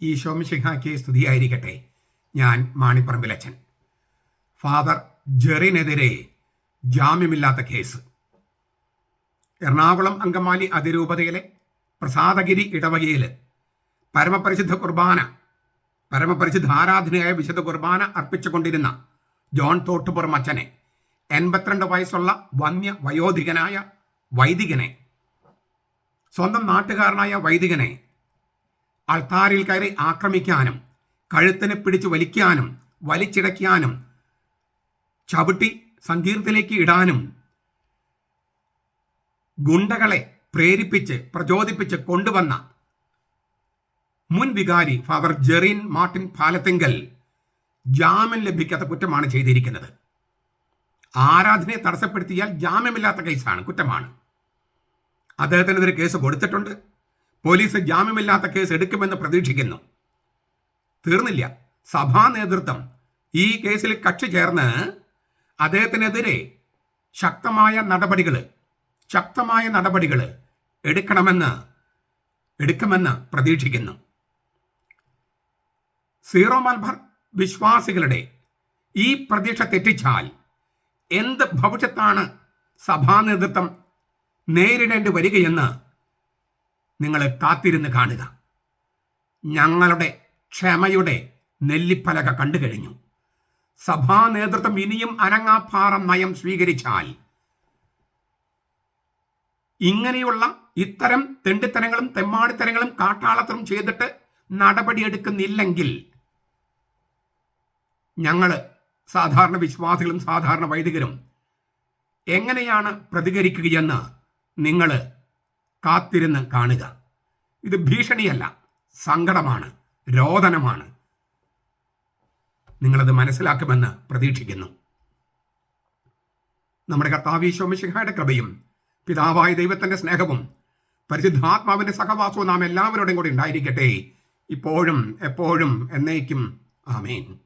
ഈ ശോമിശിഹായ്ക്ക് സ്തുതിയായിരിക്കട്ടെ. ഞാൻ മാണിപ്പറമ്പിലച്ചൻ ഫാദർ ജെറിനെതിരെ ജാമ്യമില്ലാത്ത കേസ്. എറണാകുളം അങ്കമാലി അതിരൂപതയിലെ പ്രസാദഗിരി ഇടവകയിൽ പരമപരിശുദ്ധ കുർബാന പരമപരിശുദ്ധ ആരാധനയായ വിശുദ്ധ കുർബാന അർപ്പിച്ചുകൊണ്ടിരുന്ന ജോൺ തോട്ടുപുറം അച്ഛനെ എൺപത്തിരണ്ട് വയസ്സുള്ള വന്യ വയോധികനായ വൈദികനെ സ്വന്തം നാട്ടുകാരനായ വൈദികനെ അൾത്താരിൽ കയറി ആക്രമിക്കാനും കഴുത്തിനെ പിടിച്ച് വലിക്കാനും വലിച്ചിടയ്ക്കാനും ചവിട്ടി സങ്കീർത്തിലേക്ക് ഇടാനും ഗുണ്ടകളെ പ്രേരിപ്പിച്ച് പ്രചോദിപ്പിച്ച് കൊണ്ടുവന്ന മുൻ വികാരി ഫാദർ ജെറിൻ മാർട്ടിൻ പാലത്തിങ്കൽ ജാമ്യം ലഭിക്കാത്ത കുറ്റമാണ് ചെയ്തിരിക്കുന്നത്. ആരാധനയെ തടസ്സപ്പെടുത്തിയാൽ ജാമ്യമില്ലാത്ത കേസാണ് കുറ്റമാണ്. അദ്ദേഹത്തിനെതിരെ കേസ് കൊടുത്തിട്ടുണ്ട്. പോലീസ് ജാമ്യമില്ലാത്ത കേസ് എടുക്കുമെന്ന് പ്രതീക്ഷിക്കുന്നു. തീർന്നില്ല. സഭാ നേതൃത്വം ഈ കേസിൽ കക്ഷി ചേർന്ന് അദ്ദേഹത്തിനെതിരെ ശക്തമായ നടപടികൾ ശക്തമായ നടപടികൾ എടുക്കണമെന്ന് എടുക്കുമെന്ന് പ്രതീക്ഷിക്കുന്നു. സീറോ മൽബർ വിശ്വാസികളുടെ ഈ പ്രതീക്ഷ തെറ്റിച്ചാൽ എന്ത് ഭവിഷ്യത്താണ് സഭാ നേതൃത്വം നേരിടേണ്ടി വരികയെന്ന് നിങ്ങൾ കാത്തിരുന്ന് കാണുക. ഞങ്ങളുടെ ക്ഷമയുടെ നെല്ലിപ്പലക കണ്ടു കഴിഞ്ഞു. സഭാ നേതൃത്വം ഇനിയും അനങ്ങാപ്പാറ നയം സ്വീകരിച്ചാൽ ഇങ്ങനെയുള്ള ഇത്തരം തെണ്ടിത്തരങ്ങളും തെമ്മാടിത്തരങ്ങളും കാട്ടാളത്തരം ചെയ്തിട്ട് നടപടിയെടുക്കുന്നില്ലെങ്കിൽ ഞങ്ങൾ സാധാരണ വിശ്വാസികളും സാധാരണ വൈദികരും എങ്ങനെയാണ് പ്രതികരിക്കുകയെന്ന് നിങ്ങൾ കാത്തിരുന്ന് കാണുക. ഇത് ഭീഷണിയല്ല സങ്കടമാണ് രോദനമാണ്. നിങ്ങളത് മനസ്സിലാക്കുമെന്ന് പ്രതീക്ഷിക്കുന്നു. നമ്മുടെ കർത്താവീശോമിശിഹായുടെ കൃപയും പിതാവായ ദൈവത്തിന്റെ സ്നേഹവും പരിശുദ്ധാത്മാവിന്റെ സഹവാസവും നാം എല്ലാവരോടും കൂടി ഉണ്ടായിരിക്കട്ടെ. ഇപ്പോഴും എപ്പോഴും എന്നേക്കും. ആമേൻ.